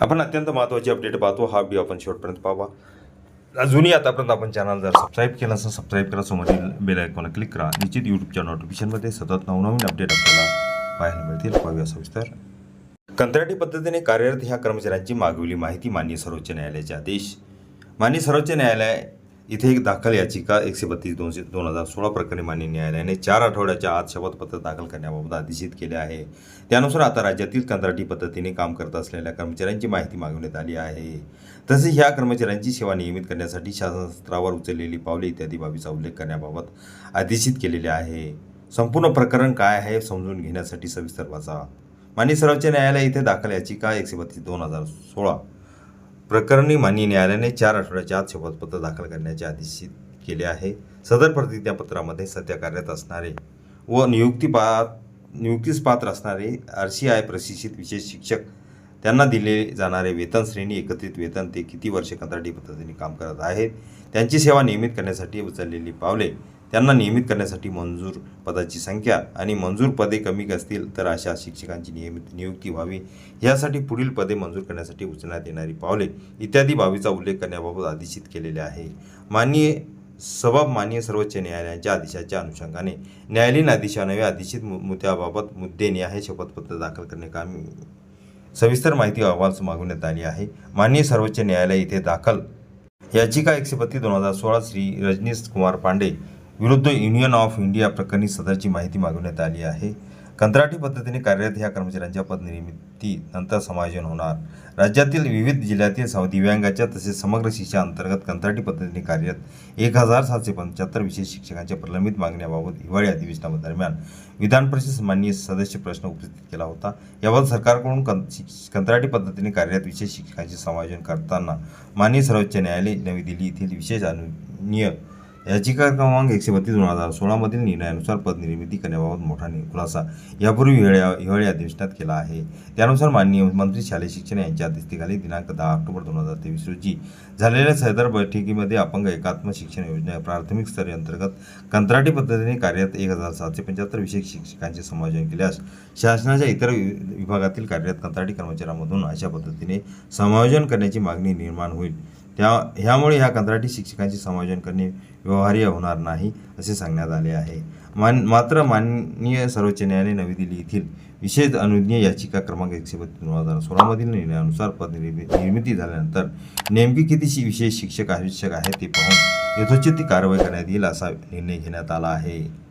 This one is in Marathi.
आपण अत्यंत महत्त्वाची अपडेट पाहतो. हा व्हिडिओ आपण शेवटपर्यंत पाहावा. अजूनही आतापर्यंत आपण चॅनल जर सबस्क्राईब केला असेल सबस्क्राईब करा. समोरील बेल आयकॉनला क्लिक करा. निश्चित यूट्यूबच्या नोटिफिकेशनमध्ये सतत नवनवीन अपडेट आपल्याला पाहायला मिळतील. पाहूया सविस्तर. कंत्राटी पद्धतीने कार्यरत ह्या कर्मचाऱ्यांची मागवली माहिती मान्य सर्वोच्च न्यायालयाचे आदेश. मान्य सर्वोच्च न्यायालय इथे एक दाखल याचिका एकशे बत्तीस दोनशे दोन हजार सोळा प्रकरणी मान्य न्यायालयाने चार आठवड्याच्या आत शपथपत्र दाखल करण्याबाबत आदेशित केले आहे. त्यानुसार आता राज्यातील कंत्राटी पद्धतीने काम करत असलेल्या कर्मचाऱ्यांची माहिती मागवण्यात आली आहे. तसेच ह्या कर्मचाऱ्यांची सेवा नियमित करण्यासाठी शासन स्तरावर उचललेली पावले इत्यादी बाबीचा उल्लेख करण्याबाबत आदेशित केलेले आहे. संपूर्ण प्रकरण काय आहे समजून घेण्यासाठी सविस्तर वाचा. मान्य सर्वोच्च न्यायालय इथे दाखल याचिका एकशे बत्तीस दोन हजार सोळा प्रकरणी मान्य न्यायालयाने चार आठवड्याच्या आत शपथपत्र दाखल करण्याचे आदेशित केले आहे. सदर प्रतिज्ञापत्रामध्ये सध्या कार्यरत असणारे व नियुक्ती पा नियुक्तीस पात्र असणारे आर सी आय प्रशिक्षित विशेष शिक्षक त्यांना दिले जाणारे वेतन श्रेणी एकत्रित वेतन ते किती वर्ष कंत्राटी पद्धतीने काम करत आहेत त्यांची सेवा नियमित करण्यासाठी उचललेली पावले त्यांना नियमित करण्यासाठी मंजूर पदाची संख्या आणि मंजूर पदे कमी असतील तर अशा शिक्षकांची नियमित नियुक्ती व्हावी. यासाठी पुढील पदे मंजूर करण्यासाठी उचलण्यात येणारी पावले इत्यादी बाबीचा उल्लेख करण्याबाबत आदेशित केलेले आहे. माननीय सबाब मान्य सर्वोच्च न्यायालयाच्या आदेशाच्या अनुषंगाने न्यायालयीन आदेशानवे आदेशित मुद्द्याबाबत मुद्दे न्याय शपथपत्र दाखल करणे काम सविस्तर माहिती अहवाल मागवण्यात आली आहे. माननीय सर्वोच्च न्यायालय इथे दाखल. याचिका एकशे बत्तीस दोन हजार सोळा श्री रजनीश कुमार पांडे विरुद्ध युनियन ऑफ इंडिया प्रकरणी सदरची माहिती मागवण्यात आली आहे. कंत्राटी पद्धतीने कार्यरत ह्या कर्मचाऱ्यांच्या पदनिर्मिती नंतर समायोजन होणार. राज्यातील विविध जिल्ह्यातील दिव्यांगाच्या तसेच समग्र शिक्षा अंतर्गत कंत्राटी पद्धतीने कार्यरत एक हजार सातशे पंच्याहत्तर विशेष शिक्षकांच्या प्रलंबित मागण्याबाबत हिवाळी अधिवेशनादरम्यान विधान परिषद माननीय सदस्य प्रश्न उपस्थित केला होता. याबाबत सरकारकडून कं शिक्ष- कंत्राटी पद्धतीने कार्यरत विशेष शिक्षकांचे समायोजन करताना माननीय सर्वोच्च न्यायालय नवी दिल्ली येथील विशेष अनुनीय याचिका क्रमांक एकशे बत्तीस दोन हजार सोळामधील निर्णयानुसार पदनिर्मिती करण्याबाबत मोठा नि- खुलासा यापूर्वी हिवाळ्या हिवाळी अधिवेशनात केला आहे. त्यानुसार माननीय मंत्री शालेय शिक्षण यांच्या अध्यक्षतेखाली दिनांक दहा ऑक्टोबर दोन हजार तेवीस रोजी झालेल्या सदर बैठकीमध्ये अपंग एकात्म शिक्षण योजना प्राथमिक स्तरी अंतर्गत कंत्राटी पद्धतीने कार्यरत एक हजार सातशे पंच्याहत्तर विशेष शिक्षकांचे समायोजन केल्यास शासनाच्या इतर वि- विभागातील कार्यरत कंत्राटी कर्मचाऱ्यांमधून अशा पद्धतीने समायोजन करण्याची मागणी निर्माण होईल. त्या ह्यामुळे ह्या कंत्राटी शिक्षकांचे समायोजन करणे व्यवहार्य होणार नाही असे सांगण्यात आले आहे. मान मात्र माननीय सर्वोच्च न्यायालय नवी दिल्ली येथील विशेष अनुज्ञेय याचिका क्रमांक एकशे बत्तीस दोन हजार सोळामधील निर्णयानुसार पदनिर्मि- निर्मिती झाल्यानंतर नेमकी कितीशी विशेष शिक्षक आवश्यक आहे ते पाहून यथोचित कारवाई करण्यात येईल असा निर्णय घेण्यात आला आहे.